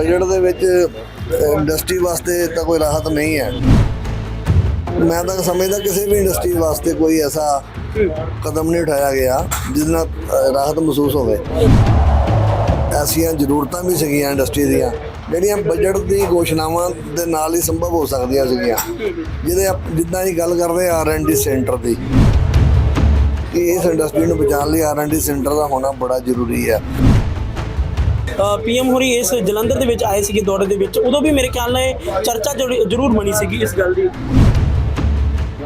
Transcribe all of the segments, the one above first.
Budget ਦੇ ਵਿੱਚ industry ਵਾਸਤੇ ਤਾਂ ਕੋਈ ਰਾਹਤ ਨਹੀਂ ਹੈ। ਮੈਂ ਤਾਂ ਸਮਝਦਾ ਕਿਸੇ ਵੀ ਇੰਡਸਟਰੀ ਵਾਸਤੇ ਕੋਈ ਐਸਾ ਕਦਮ ਨਹੀਂ ਉਠਾਇਆ ਗਿਆ ਜਿਸ ਨਾਲ ਰਾਹਤ ਮਹਿਸੂਸ ਹੋਵੇ। ਐਸੀਆਂ ਜ਼ਰੂਰਤਾਂ ਵੀ ਸੀਗੀਆਂ ਇੰਡਸਟਰੀ ਦੀਆਂ, ਜਿਹੜੀਆਂ ਬਜਟ ਦੀ ਘੋਸ਼ਣਾਵਾਂ ਦੇ ਨਾਲ ਹੀ ਸੰਭਵ ਹੋ ਸਕਦੀਆਂ ਸੀਗੀਆਂ। ਜਿਹਦੇ ਆਪ- ਜਿੱਦਾਂ ਹੀ ਗੱਲ ਕਰਦੇ ਆਰ ਐਂਡ ਡੀ ਸੈਂਟਰ ਦੀ, ਕਿ ਇਸ ਇੰਡਸਟਰੀ ਨੂੰ ਬਚਾਉਣ ਲਈ ਆਰ ਐਂਡ ਡੀ ਸੈਂਟਰ ਦਾ ਹੋਣਾ ਬੜਾ ਜ਼ਰੂਰੀ ਹੈ। ਪੀਐਮ ਹੋਰੀ ਇਸ ਜਲੰਧਰ ਦੇ ਵਿੱਚ ਆਏ ਸੀਗੇ ਦੌਰੇ ਦੇ ਵਿੱਚ। ਉਦੋਂ ਵੀ ਮੇਰੇ ਖਿਆਲ ਨਾਲ ਇਹ ਚਰਚਾ ਜ਼ਰੂਰ ਬਣੀ ਸੀਗੀ ਇਸ ਗੱਲ ਦੀ।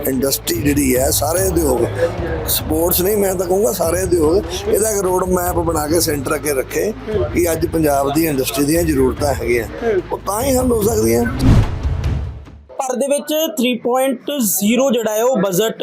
ਇੰਡਸਟਰੀ ਜਿਹੜੀ ਹੈ ਸਾਰੇ ਉਦਯੋਗ ਸਪੋਰਟਸ ਨਹੀਂ, ਮੈਂ ਤਾਂ ਕਹੂੰਗਾ ਸਾਰੇ ਉਦਯੋਗ ਇਹਦਾ ਇੱਕ ਰੋਡ ਮੈਪ ਬਣਾ ਕੇ ਸੈਂਟਰ ਅੱਗੇ ਰੱਖੇ ਕਿ ਅੱਜ ਪੰਜਾਬ ਦੀ ਇੰਡਸਟਰੀ ਦੀਆਂ ਜ਼ਰੂਰਤਾਂ ਹੈਗੀਆਂ। ਉਹ ਤਾਂ ਹੀ ਹੱਲ ਹੋ ਸਕਦੀਆਂ। ਭਾਰਤ ਦੇ ਵਿੱਚ 3.0 ਜਿਹੜਾ ਹੈ ਉਹ ਬਜਟ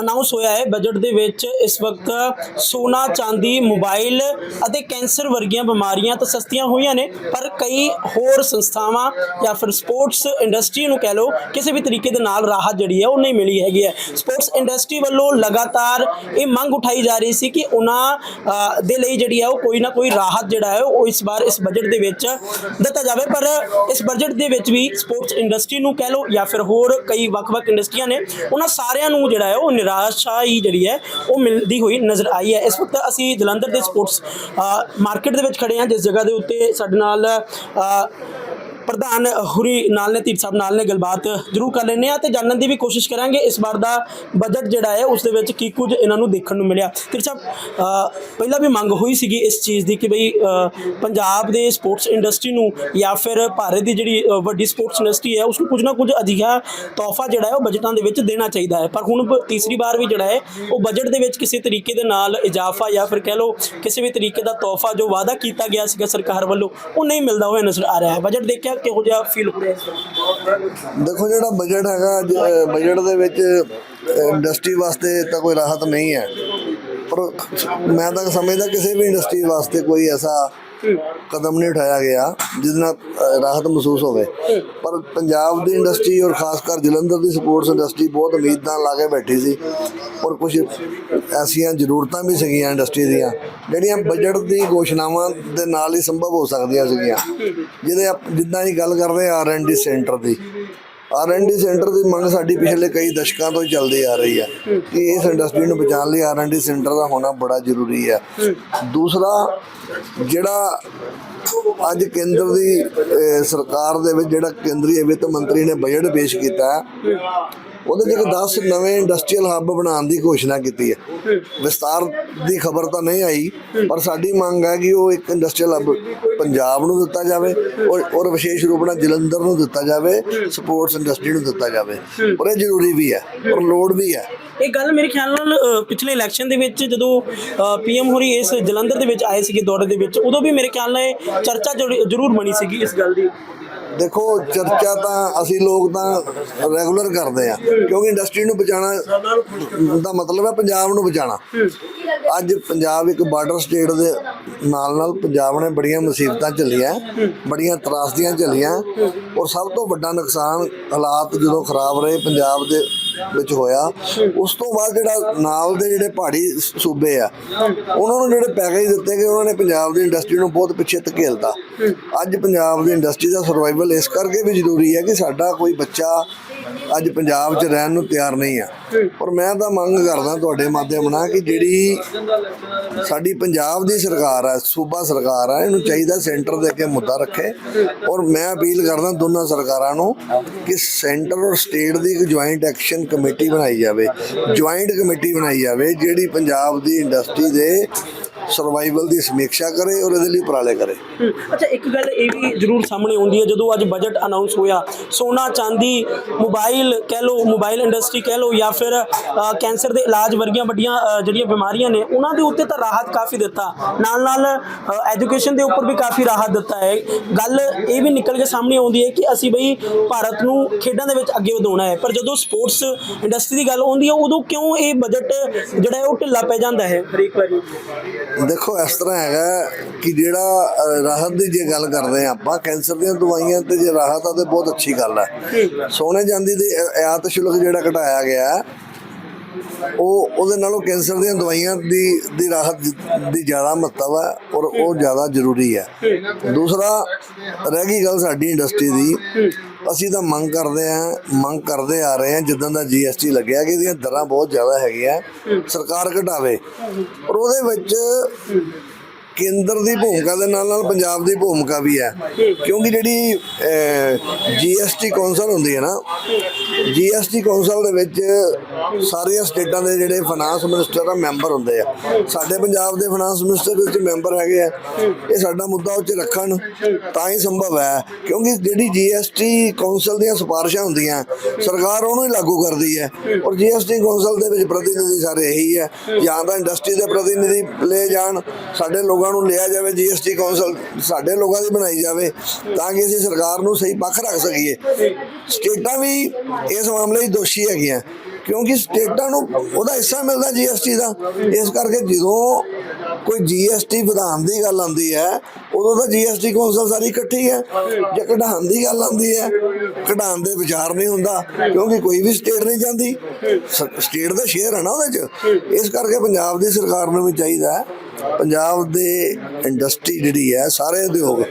ਅਨਾਉਂਸ ਹੋਇਆ ਹੈ। ਬਜਟ ਦੇ ਵਿੱਚ ਇਸ ਵਕਤ ਸੋਨਾ, ਚਾਂਦੀ ਮੋਬਾਈਲ ਅਤੇ ਕੈਂਸਰ ਵਰਗੀਆਂ ਬਿਮਾਰੀਆਂ ਤਾਂ ਸਸਤੀਆਂ ਹੋਈਆਂ ਨੇ, ਪਰ ਕਈ ਹੋਰ ਸੰਸਥਾਵਾਂ ਜਾਂ ਫਿਰ ਸਪੋਰਟਸ ਇੰਡਸਟਰੀ ਨੂੰ ਕਹਿ ਲਓ, ਕਿਸੇ ਵੀ ਤਰੀਕੇ ਦੇ ਨਾਲ ਰਾਹਤ ਜਿਹੜੀ ਹੈ ਉਹ ਨਹੀਂ ਮਿਲੀ ਹੈਗੀ ਹੈ। ਸਪੋਰਟਸ ਇੰਡਸਟਰੀ ਵੱਲੋਂ ਲਗਾਤਾਰ ਇਹ ਮੰਗ ਉਠਾਈ ਜਾ ਰਹੀ ਸੀ ਕਿ ਉਹਨਾਂ ਦੇ ਲਈ ਜਿਹੜੀ ਹੈ ਉਹ ਕੋਈ ਨਾ ਕੋਈ ਰਾਹਤ ਜਿਹੜਾ ਹੈ ਉਹ ਇਸ ਵਾਰ ਇਸ ਬਜਟ ਦੇ ਵਿੱਚ ਦਿੱਤਾ ਜਾਵੇ। ਪਰ ਇਸ ਬਜਟ ਦੇ ਵਿੱਚ ਵੀ ਸਪੋਰਟਸ ਇੰਡਸਟਰੀ ਨੂੰ ਕਹਿ ਲਓ, ਜਾਂ ਫਿਰ ਹੋਰ ਕਈ ਵੱਖ-ਵੱਖ ਇੰਡਸਟਰੀਆਂ ਨੇ, ਉਹਨਾਂ ਸਾਰਿਆਂ ਨੂੰ ਜਿਹੜਾ ਹੈ, ਉਹ ਨਿਰਾਸ਼ਾ ਹੀ ਜਿਹੜੀ ਹੈ, ਉਹ ਮਿਲਦੀ ਹੋਈ ਨਜ਼ਰ ਆਈ ਹੈ। ਇਸ ਵਕਤ ਅਸੀਂ ਜਲੰਧਰ ਦੇ ਸਪੋਰਟਸ ਮਾਰਕੀਟ ਦੇ ਵਿੱਚ ਖੜੇ ਹਾਂ, ਜਿਸ ਜਗ੍ਹਾ ਦੇ ਉੱਤੇ ਸਾਡੇ ਨਾਲ ਪ੍ਰਧਾਨ ਹੁਰੀ ਨਾਲ ਨੇ, ਧੀਰ ਸਾਹਿਬ ਨਾਲ ਨੇ ਗੱਲਬਾਤ ਜ਼ਰੂਰ ਕਰ ਲੈਂਦੇ ਆ ਤੇ ਜਾਣਨ ਦੀ ਵੀ ਕੋਸ਼ਿਸ਼ ਕਰਾਂਗੇ ਇਸ ਵਾਰ ਦਾ ਬਜਟ ਜਿਹੜਾ ਹੈ, ਉਸ ਦੇ ਵਿੱਚ ਕੀ ਕੁਝ ਇਹਨਾਂ ਨੂੰ ਦੇਖਣ ਨੂੰ ਮਿਲਿਆ। ਧੀਰ ਸਾਹਿਬ ਪਹਿਲਾਂ ਵੀ ਮੰਗ ਹੋਈ ਸੀਗੀ ਇਸ ਚੀਜ਼ ਦੀ ਕਿ ਬਈ ਪੰਜਾਬ ਦੇ ਸਪੋਰਟਸ ਇੰਡਸਟਰੀ ਨੂੰ ਜਾਂ ਫਿਰ ਭਾਰਤ ਦੀ ਜਿਹੜੀ ਵੱਡੀ ਸਪੋਰਟਸ ਇੰਡਸਟਰੀ ਹੈ ਉਸ ਨੂੰ ਕੁਝ ਨਾ ਕੁਝ ਅਜਿਹਾ ਤੋਹਫਾ ਜਿਹੜਾ ਹੈ, ਉਹ ਬਜਟਾਂ ਦੇ ਵਿੱਚ ਦੇਣਾ ਚਾਹੀਦਾ ਹੈ। ਪਰ ਹੁਣ ਤੀਸਰੀ ਵਾਰ ਵੀ ਜਿਹੜਾ ਹੈ, ਉਹ ਬਜਟ ਦੇ ਵਿੱਚ ਕਿਸੇ ਤਰੀਕੇ ਦੇ ਨਾਲ ਇਜ਼ਾਫਾ ਜਾਂ ਫਿਰ ਕਹਿ ਲਓ ਕਿਸੇ ਵੀ ਤਰੀਕੇ ਦਾ ਤੋਹਫਾ ਜੋ ਵਾਅਦਾ ਕੀਤਾ ਗਿਆ ਸੀਗਾ ਸਰਕਾਰ ਵੱਲੋਂ, ਉਹ ਨਹੀਂ ਮਿਲਦਾ ਹੋਇਆ ਨਜ਼ਰ ਆ ਰਿਹਾ ਹੈ। ਬਜਟ ਦੇਖਿਆ ਕਿਹੋ ਜਿਹਾ ਫੀਲ ਹੋ ਰਿਹਾ ਦੇਖੋ ਜਿਹੜਾ ਬਜਟ ਹੈਗਾ ਬਜਟ ਦੇ ਵਿੱਚ ਇੰਡਸਟਰੀ ਵਾਸਤੇ ਤਾਂ ਕੋਈ ਰਾਹਤ ਨਹੀਂ ਹੈ। ਪਰ ਮੈਂ ਤਾਂ ਸਮਝਦਾ ਕਿਸੇ ਵੀ ਇੰਡਸਟਰੀ ਵਾਸਤੇ ਕੋਈ ਐਸਾ ਕਦਮ ਨਹੀਂ ਉਠਾਇਆ ਗਿਆ ਜਿਸ ਨਾਲ ਰਾਹਤ ਮਹਿਸੂਸ ਹੋਵੇ। ਪਰ ਪੰਜਾਬ ਦੀ ਇੰਡਸਟਰੀ ਔਰ ਖਾਸ ਕਰ ਜਲੰਧਰ ਦੀ ਸਪੋਰਟਸ ਇੰਡਸਟਰੀ ਬਹੁਤ ਉਮੀਦ ਨਾਲ ਲਾ ਕੇ ਬੈਠੀ ਸੀ। ਔਰ ਕੁਝ ਐਸੀਆਂ ਜ਼ਰੂਰਤਾਂ ਵੀ ਸੀਗੀਆਂ ਇੰਡਸਟਰੀ ਦੀਆਂ, ਜਿਹੜੀਆਂ ਬਜਟ ਦੀ ਘੋਸ਼ਣਾਵਾਂ ਦੇ ਨਾਲ ਹੀ ਸੰਭਵ ਹੋ ਸਕਦੀਆਂ ਸੀਗੀਆਂ। ਜਿਹਦੇ ਆਪ- ਜਿੱਦਾਂ ਹੀ ਗੱਲ ਕਰ ਰਹੇ ਆਰ ਐਂਡ ਡੀ ਸੈਂਟਰ ਦੀ ਆਰ ਐਂਡ ਡੀ ਸੈਂਟਰ ਦੀ ਮੰਗ ਸਾਡੀ ਪਿਛਲੇ ਕਈ ਦਸ਼ਕਾਂ ਤੋਂ ਹੀ ਚੱਲਦੀ ਆ ਰਹੀ ਹੈ ਕਿ ਇਸ ਇੰਡਸਟਰੀ ਨੂੰ ਬਚਾਉਣ ਲਈ ਆਰ ਐਂਡ ਡੀ ਸੈਂਟਰ ਦਾ ਹੋਣਾ ਬੜਾ ਜ਼ਰੂਰੀ ਹੈ ਦੂਸਰਾ, ਜਿਹੜਾ ਅੱਜ ਕੇਂਦਰ ਦੀ ਸਰਕਾਰ ਦੇ ਵਿੱਚ ਜਿਹੜਾ ਕੇਂਦਰੀ ਵਿੱਤ ਮੰਤਰੀ ਨੇ ਬਜਟ ਪੇਸ਼ ਕੀਤਾ ਉਹਦੇ ਇੱਕ 10 ਨਵੇਂ ਇੰਡਸਟਰੀਅਲ ਹੱਬ ਬਣਾਉਣ ਦੀ ਘੋਸ਼ਣਾ ਕੀਤੀ ਹੈ। ਵਿਸਤਾਰ ਦੀ ਖਬਰ ਤਾਂ ਨਹੀਂ ਆਈ ਪਰ ਸਾਡੀ ਮੰਗ ਹੈ ਕਿ ਉਹ ਇੱਕ ਇੰਡਸਟਰੀਅਲ ਹੱਬ ਪੰਜਾਬ ਨੂੰ ਦਿੱਤਾ ਜਾਵੇ ਔਰ ਔਰ ਵਿਸ਼ੇਸ਼ ਰੂਪ ਨਾਲ ਜਲੰਧਰ ਨੂੰ ਦਿੱਤਾ ਜਾਵੇ ਸਪੋਰਟਸ ਇੰਡਸਟਰੀ ਨੂੰ ਦਿੱਤਾ ਜਾਵੇ। ਔਰ ਇਹ ਜ਼ਰੂਰੀ ਵੀ ਹੈ ਔਰ ਲੋੜ ਵੀ ਹੈ। ਇਹ ਗੱਲ ਮੇਰੇ ਖਿਆਲ ਨਾਲ ਪਿਛਲੇ ਇਲੈਕਸ਼ਨ ਦੇ ਵਿੱਚ ਜਦੋਂ ਪੀਐਮ ਹੋਰੀ ਇਸ ਜਲੰਧਰ ਦੇ ਵਿੱਚ ਆਏ ਸੀਗੇ ਦੌਰੇ ਦੇ ਵਿੱਚ ਉਦੋਂ ਵੀ ਮੇਰੇ ਖਿਆਲ ਨਾਲ ਇਹ ਚਰਚਾ ਜ਼ਰੂ- ਜ਼ਰੂਰ ਬਣੀ ਸੀਗੀ ਇਸ ਗੱਲ ਦੀ। ਦੇਖੋ, ਚਰਚਾ ਤਾਂ ਅਸੀਂ ਲੋਕ ਤਾਂ ਰੈਗੂਲਰ ਕਰਦੇ ਆ ਕਿਉਂਕਿ ਇੰਡਸਟਰੀ ਨੂੰ ਬਚਾਉਣਾ ਦਾ ਮਤਲਬ ਹੈ ਪੰਜਾਬ ਨੂੰ ਬਚਾਉਣਾ। ਅੱਜ ਪੰਜਾਬ ਇੱਕ ਬਾਰਡਰ ਸਟੇਟ ਦੇ ਨਾਲ ਨਾਲ ਪੰਜਾਬ ਨੇ ਬੜੀਆਂ ਮੁਸੀਬਤਾਂ ਝੱਲੀਆਂ, ਬੜੀਆਂ ਤਰਾਸਦੀਆਂ ਝੱਲੀਆਂ, ਔਰ ਸਭ ਤੋਂ ਵੱਡਾ ਨੁਕਸਾਨ ਹਾਲਾਤ ਜਦੋਂ ਖਰਾਬ ਰਹੇ ਪੰਜਾਬ ਦੇ ਵਿੱਚ ਹੋਇਆ, ਉਸ ਤੋਂ ਬਾਅਦ ਜਿਹੜਾ ਨਾਲ ਦੇ ਜਿਹੜੇ ਪਹਾੜੀ ਸੂਬੇ ਆ, ਉਹਨਾਂ ਨੂੰ ਜਿਹੜੇ ਪੈਕੇਜ ਦਿੱਤੇ ਗਏ, ਉਹਨਾਂ ਨੇ ਪੰਜਾਬ ਦੀ ਇੰਡਸਟਰੀ ਨੂੰ ਬਹੁਤ ਪਿੱਛੇ ਧਕੇਲਤਾ। ਅੱਜ ਪੰਜਾਬ ਦੀ ਇੰਡਸਟਰੀ ਦਾ ਸਰਵਾਈਵਲ ਇਸ ਕਰਕੇ ਵੀ ਜ਼ਰੂਰੀ ਹੈ ਕਿ ਸਾਡਾ ਕੋਈ ਬੱਚਾ ਅੱਜ ਪੰਜਾਬ 'ਚ ਰਹਿਣ ਨੂੰ ਤਿਆਰ ਨਹੀਂ ਆ। ਪਰ ਮੈਂ ਤਾਂ ਮੰਗ ਕਰਦਾ ਤੁਹਾਡੇ ਮਾਧਿਅਮ ਨਾਲ ਕਿ ਜਿਹੜੀ ਸਾਡੀ ਪੰਜਾਬ ਦੀ ਸਰਕਾਰ ਹੈ ਸੂਬਾ ਸਰਕਾਰ ਹੈ ਇਹਨੂੰ ਚਾਹੀਦਾ ਸੈਂਟਰ ਦੇ ਅੱਗੇ ਮੁੱਦਾ ਰੱਖੇ। ਔਰ ਮੈਂ ਅਪੀਲ ਕਰਦਾ ਦੋਨਾਂ ਸਰਕਾਰਾਂ ਨੂੰ ਕਿ ਸੈਂਟਰ ਔਰ ਸਟੇਟ ਦੀ ਇੱਕ ਜੁਆਇੰਟ ਐਕਸ਼ਨ ਕਮੇਟੀ ਬਣਾਈ ਜਾਵੇ। ਜੁਆਇੰਟ ਕਮੇਟੀ ਬਣਾਈ ਜਾਵੇ ਜਿਹੜੀ ਪੰਜਾਬ ਦੀ ਇੰਡਸਟਰੀ ਦੇ ਸਰਵਾਈਵਲ ਦੀ ਸਮੀਖਿਆ ਕਰੇ ਔਰ ਇਹਦੇ ਲਈ ਉਪਰਾਲੇ ਕਰੇ। ਅੱਛਾ ਇੱਕ ਗੱਲ ਇਹ ਵੀ ਜ਼ਰੂਰ ਸਾਹਮਣੇ ਆਉਂਦੀ ਹੈ ਜਦੋਂ ਅੱਜ ਬਜਟ ਅਨਾਉਂਸ ਹੋਇਆ ਸੋਨਾ ਚਾਂਦੀ ਮੋਬਾਈਲ ਕਹਿ ਲਓ ਮੋਬਾਈਲ ਇੰਡਸਟਰੀ ਕਹਿ ਲਓ ਜਾਂ ਫਿਰ ਕੈਂਸਰ ਦੇ ਇਲਾਜ ਵਰਗੀਆਂ ਵੱਡੀਆਂ ਜਿਹੜੀਆਂ ਬਿਮਾਰੀਆਂ ਨੇ ਉਹਨਾਂ ਦੇ ਉੱਤੇ ਤਾਂ ਰਾਹਤ ਕਾਫੀ ਦਿੱਤਾ। ਨਾਲ ਨਾਲ ਐਜੂਕੇਸ਼ਨ ਦੇ ਉੱਪਰ ਵੀ ਕਾਫੀ ਰਾਹਤ ਦਿੱਤਾ ਹੈ। ਗੱਲ ਇਹ ਵੀ ਨਿਕਲ ਕੇ ਸਾਹਮਣੇ ਆਉਂਦੀ ਹੈ ਕਿ ਅਸੀਂ ਬਈ ਭਾਰਤ ਨੂੰ ਖੇਡਾਂ ਦੇ ਵਿੱਚ ਅੱਗੇ ਵਧਾਉਣਾ ਹੈ। ਪਰ ਜਦੋਂ ਸਪੋਰਟਸ ਇੰਡਸਟਰੀ ਦੀ ਗੱਲ ਆਉਂਦੀ ਹੈ ਉਦੋਂ ਕਿਉਂ ਇਹ ਬਜਟ ਜਿਹੜਾ ਹੈ ਉਹ ਢਿੱਲਾ ਪੈ ਜਾਂਦਾ ਹੈ? ਹਰੇਕ ਵਾਰੀ। ਦੇਖੋ ਇਸ ਤਰ੍ਹਾਂ ਹੈਗਾ ਕਿ ਜਿਹੜਾ ਰਾਹਤ ਦੀ ਜੇ ਗੱਲ ਕਰਦੇ ਆ ਆਪਾਂ ਕੈਂਸਰ ਦੀਆਂ ਦਵਾਈਆਂ ਤੇ ਜੇ ਰਾਹਤ ਆ ਤੇ ਬਹੁਤ ਅੱਛੀ ਗੱਲ ਹੈ ਸੋਨੇ ਚਾਂਦੀ ਦੇ ਆਯਾਤ ਸ਼ੁਲਕ ਜਿਹੜਾ ਘਟਾਇਆ ਗਿਆ ਉਹ ਉਹਦੇ ਨਾਲੋਂ ਕੈਂਸਰ ਦੀਆਂ ਦਵਾਈਆਂ ਦੀ ਦੀ ਰਾਹਤ ਦੀ ਜ਼ਿਆਦਾ ਮਹੱਤਵ ਹੈ ਔਰ ਉਹ ਜ਼ਿਆਦਾ ਜ਼ਰੂਰੀ ਹੈ ਦੂਸਰਾ, ਰਹਿ ਗਈ ਗੱਲ ਸਾਡੀ ਇੰਡਸਟਰੀ ਦੀ। ਅਸੀਂ ਤਾਂ ਮੰਗ ਕਰਦੇ ਹਾਂ ਮੰਗ ਕਰਦੇ ਆ ਰਹੇ ਹਾਂ ਜਿੱਦਾਂ ਦਾ ਜੀਐਸਟੀ ਲੱਗਿਆ ਕਿ ਇਹਦੀਆਂ ਦਰਾਂ ਬਹੁਤ ਜ਼ਿਆਦਾ ਹੈਗੀਆਂ, ਸਰਕਾਰ ਘਟਾਵੇ। ਔਰ ਉਹਦੇ ਵਿੱਚ ਕੇਂਦਰ ਦੀ ਭੂਮਿਕਾ ਦੇ ਨਾਲ ਨਾਲ ਪੰਜਾਬ ਦੀ ਭੂਮਿਕਾ ਵੀ ਹੈ। ਕਿਉਂਕਿ ਜਿਹੜੀ ਜੀਐਸਟੀ ਕੌਂਸਲ ਹੁੰਦੀ ਹੈ ਨਾ ਜੀਐਸਟੀ ਕੌਂਸਲ ਦੇ ਵਿੱਚ ਸਾਰੀਆਂ ਸਟੇਟਾਂ ਦੇ ਜਿਹੜੇ ਫਾਈਨਾਂਸ ਮਿਨਿਸਟਰ ਆ ਮੈਂਬਰ ਹੁੰਦੇ ਆ। ਸਾਡੇ ਪੰਜਾਬ ਦੇ ਫਾਈਨਾਂਸ ਮਿਨਿਸਟਰ ਵਿੱਚ ਮੈਂਬਰ ਹੈਗੇ ਆ। ਇਹ ਸਾਡਾ ਮੁੱਦਾ ਉੱਚ ਰੱਖਣ, ਤਾਂ ਹੀ ਸੰਭਵ ਹੈ। ਕਿਉਂਕਿ ਜਿਹੜੀ ਜੀਐਸਟੀ ਕੌਂਸਲ ਦੀਆਂ ਸਿਫਾਰਿਸ਼ਾਂ ਹੁੰਦੀਆਂ, ਸਰਕਾਰ ਉਹਨੂੰ ਹੀ ਲਾਗੂ ਕਰਦੀ ਹੈ। ਔਰ ਜੀਐਸਟੀ ਕੌਂਸਲ ਦੇ ਵਿੱਚ ਪ੍ਰਤੀਨਿਧੀ ਸਾਰੇ ਇਹੀ ਹੈ। ਜਾਂ ਤਾਂ ਇੰਡਸਟਰੀ ਦੇ ਪ੍ਰਤੀਨਿਧੀ ਲੈ ਜਾਣ, ਸਾਡੇ ਲੋਕ ਨੂੰ ਲਿਆ ਜਾਵੇ ਜੀਐਸਟੀ ਕੌਂਸਲ ਸਾਡੇ ਲੋਕਾਂ ਦੀ ਬਣਾਈ ਜਾਵੇ, ਤਾਂ ਕਿ ਅਸੀਂ ਸਰਕਾਰ ਨੂੰ ਸਹੀ ਪੱਖ ਰੱਖ ਸਕੀਏ। ਸਟੇਟਾਂ ਵੀ ਇਸ ਮਾਮਲੇ 'ਚ ਦੋਸ਼ੀ ਹੈਗੀਆਂ, ਕਿਉਂਕਿ ਸਟੇਟਾਂ ਨੂੰ ਉਹਦਾ ਹਿੱਸਾ ਮਿਲਦਾ ਜੀਐਸਟੀ ਦਾ। ਇਸ ਕਰਕੇ ਜਦੋਂ ਕੋਈ ਜੀਐਸਟੀ ਵਧਾਉਣ ਦੀ ਗੱਲ ਆਉਂਦੀ ਹੈ, ਉਦੋਂ ਤਾਂ ਜੀਐਸਟੀ ਕੌਂਸਲ ਸਾਰੀ ਇਕੱਠੀ ਹੈ। ਜੇ ਘਟਾਉਣ ਦੀ ਗੱਲ ਆਉਂਦੀ ਹੈ ਘਟਾਉਣ ਦੇ ਵਿਚਾਰ ਨਹੀਂ ਹੁੰਦਾ, ਕਿਉਂਕਿ ਕੋਈ ਵੀ ਸਟੇਟ ਨਹੀਂ ਜਾਂਦੀ। ਸਟੇਟ ਦਾ ਸ਼ੇਅਰ ਹੈ ਨਾ ਉਹਦੇ 'ਚ। ਇਸ ਕਰਕੇ ਪੰਜਾਬ ਦੀ ਸਰਕਾਰ ਨੂੰ ਵੀ ਚਾਹੀਦਾ ਹੈ ਪੰਜਾਬ ਦੇ ਇੰਡਸਟਰੀ ਜਿਹੜੀ ਹੈ ਸਾਰੇ ਉਦਯੋਗ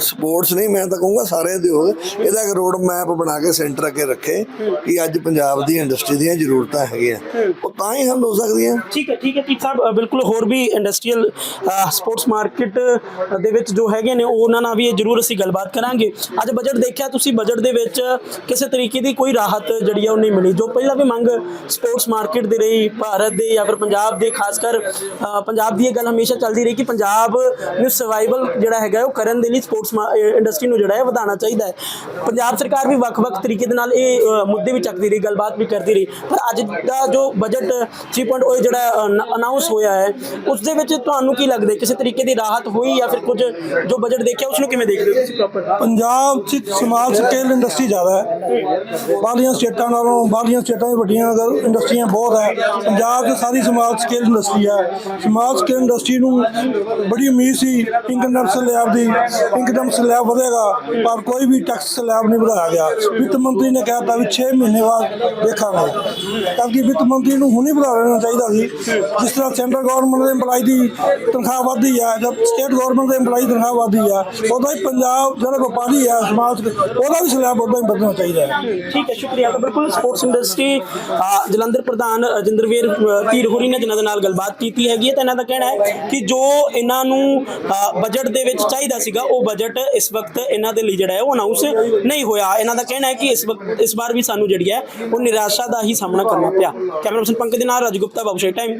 ਸਪੋਰਟਸ ਨਹੀਂ, ਮੈਂ ਤਾਂ ਕਹੂੰਗਾ ਸਾਰੇ ਉਦਯੋਗ ਇਹਦਾ ਇੱਕ ਰੋਡ ਮੈਪ ਬਣਾ ਕੇ ਸੈਂਟਰ ਅੱਗੇ ਰੱਖੇ ਕਿ ਅੱਜ ਪੰਜਾਬ ਦੀ ਇੰਡਸਟਰੀ ਦੀਆਂ ਜ਼ਰੂਰਤਾਂ ਹੈਗੀਆਂ। ਉਹ ਤਾਂ ਹੀ ਹੱਲ ਹੋ ਸਕਦੀਆਂ। ਠੀਕ ਹੈ ਠੀਕ ਹੈ, ਠੀਕ ਸਾਹਿਬ। ਬਿਲਕੁਲ ਹੋਰ ਵੀ ਇੰਡਸਟਰੀਅਲ ਸਪੋਰਟਸ ਮਾਰਕੀਟ ਦੇ ਵਿੱਚ ਜੋ ਹੈਗੇ ਨੇ ਉਹਨਾਂ ਨਾਲ ਵੀ ਇਹ ਜ਼ਰੂਰ ਅਸੀਂ ਗੱਲਬਾਤ ਕਰਾਂਗੇ। ਅੱਜ ਬਜਟ ਦੇਖਿਆ ਤੁਸੀਂ ਬਜਟ ਦੇ ਵਿੱਚ ਕਿਸੇ ਤਰੀਕੇ ਦੀ ਕੋਈ ਰਾਹਤ ਜਿਹੜੀ ਆ ਉਹ ਨਹੀਂ ਮਿਲੀ। ਜੋ ਪਹਿਲਾਂ ਵੀ ਮੰਗ ਸਪੋਰਟਸ ਮਾਰਕੀਟ ਦੇ ਰਹੀ, ਭਾਰਤ ਦੇ ਜਾਂ ਫਿਰ ਪੰਜਾਬ ਦੇ ਖਾਸ ਕਰ ਪੰਜਾਬ ਦੀ ਇਹ ਗੱਲ ਹਮੇਸ਼ਾ ਚੱਲਦੀ ਰਹੀ ਕਿ ਪੰਜਾਬ ਨੂੰ ਸਰਵਾਈਵਲ ਜਿਹੜਾ ਹੈਗਾ ਉਹ ਕਰਨ ਦੇ ਲਈ ਸਪੋਰਟਸ ਇੰਡਸਟਰੀ ਨੂੰ ਜਿਹੜਾ ਹੈ ਵਧਾਉਣਾ ਚਾਹੀਦਾ ਹੈ। ਪੰਜਾਬ ਸਰਕਾਰ ਵੀ ਵੱਖ-ਵੱਖ ਤਰੀਕੇ ਦੇ ਨਾਲ ਇਹ ਮੁੱਦੇ ਵੀ ਚੱਕਦੀ ਰਹੀ, ਗੱਲਬਾਤ ਵੀ ਕਰਦੀ ਰਹੀ। ਪਰ ਅੱਜ ਦਾ ਜੋ ਬਜਟ 3.0 ਜਿਹੜਾ ਅਨਾਉਂਸ ਹੋਇਆ ਹੈ, ਉਸ ਦੇ ਵਿੱਚ ਤੁਹਾਨੂੰ ਕੀ ਲੱਗਦਾ ਕਿਸੇ ਤਰੀਕੇ ਦੀ ਰਾਹਤ ਹੋਈ ਜਾਂ ਫਿਰ ਕੁਝ ਜੋ ਬਜਟ ਦੇਖਿਆ ਉਸ ਨੂੰ ਕਿਵੇਂ ਦੇਖਦੇ ਹੋ ਤੁਸੀਂ ਪ੍ਰੋਪਰ ਪੰਜਾਬ 'ਚ ਸਮਾਲ ਸਕੇਲ ਇੰਡਸਟਰੀ ਜ਼ਿਆਦਾ ਹੈ। ਬਾਹਰਲੀਆਂ ਸਟੇਟਾਂ ਨਾਲੋਂ, ਬਾਹਰਲੀਆਂ ਸਟੇਟਾਂ ਵਿੱਚ ਵੱਡੀਆਂ ਇੰਡਸਟਰੀਆਂ ਬਹੁਤ ਹੈ। ਪੰਜਾਬ 'ਚ ਸਾਰੀ ਸਮਾਲ ਸਕੇਲ ਇੰਡਸਟਰੀ ਹੈ। ਸਮਾਲ ਸਕੇਲ ਇੰਡਸਟਰੀ ਨੂੰ ਬੜੀ ਉਮੀਦ ਸੀ ਇਨਕਮ ਸਲੈਬ ਦੀ ਇਨਕਮ ਸਲੈਬ ਵਧੇਗਾ ਪਰ ਕੋਈ ਵੀ ਟੈਕਸ ਸਲੈਬ ਨਹੀਂ ਵਧਾਇਆ ਗਿਆ। ਵਿੱਤ ਮੰਤਰੀ ਨੇ ਕਹਿ ਦਿੱਤਾ ਵੀ 6 ਮਹੀਨੇ ਬਾਅਦ ਦੇਖਾਂਗੇ। ਕਿਉਂਕਿ ਵਿੱਤ ਮੰਤਰੀ ਨੂੰ ਹੁਣੇ ਵਧਾ ਦੇਣਾ ਚਾਹੀਦਾ ਸੀ। ਜਿਸ ਤਰ੍ਹਾਂ ਸੈਂਟਰ ਗਵਰਨਮੈਂਟ ਦੇ EMPLOYE ਦੀ ਤਨਖਾਹ ਵਧਦੀ ਹੈ ਜਾਂ ਸਟੇਟ ਗਵਰਨਮੈਂਟ ਦੇ EMPLOYE ਦੀ ਤਨਖਾਹ ਵਧਦੀ ਆ ਉਦੋਂ ਹੀ ਪੰਜਾਬ ਜਿਹੜਾ ਵਪਾਰੀ ਆ ਸਮਾਜ ਉਹਦਾ ਵੀ ਸਲੈਬ ਉਦੋਂ ਹੀ ਵਧਣਾ ਚਾਹੀਦਾ ਹੈ। ਠੀਕ ਹੈ ਸ਼ੁਕਰੀਆ। ਬਿਲਕੁਲ ਸਪੋਰਟਸ ਇੰਡਸਟਰੀ ਜਲੰਧਰ ਪ੍ਰਧਾਨ ਰਜਿੰਦਰਵੀਰ ਅ, ਧੀਰ ਹੋਰੀ ਨੇ ਜਿਨ੍ਹਾਂ ਦੇ ਨਾਲ ਗੱਲਬਾਤ ਕੀਤੀ ਹੈਗੀ ਹੈ ਤਾਂ ਇਹਨਾਂ ਦਾ ਕਹਿਣਾ ਹੈ ਕਿ ਜੋ ਇਹਨਾਂ ਨੂੰ ਬਜਟ ਦੇ ਵਿੱਚ ਚਾਹੀਦਾ ਸੀਗਾ, ਉਹ ਬਜਟ ਇਸ ਵਕਤ ਇਹਨਾਂ ਦੇ ਲਈ ਜਿਹੜਾ ਹੈ, ਉਹ ਅਨਾਉਂਸ ਨਹੀਂ ਹੋਇਆ। ਇਹਨਾਂ ਦਾ ਕਹਿਣਾ ਹੈ ਕਿ ਇਸ ਵਕਤ, ਇਸ ਵਾਰ ਵੀ ਸਾਨੂੰ ਜਿਹੜੀ ਹੈ, ਉਹ ਨਿਰਾਸ਼ਾ ਦਾ ਹੀ ਸਾਹਮਣਾ ਕਰਨਾ ਪਿਆ। ਕੈਮਰਾ ਪਰਸਨ ਪੰਕਜ ਦੇ ਨਾਲ ਰਾਜ ਗੁਪਤਾ ਬਾਬੂਸ਼ਾਹੀ ਟਾਈਮ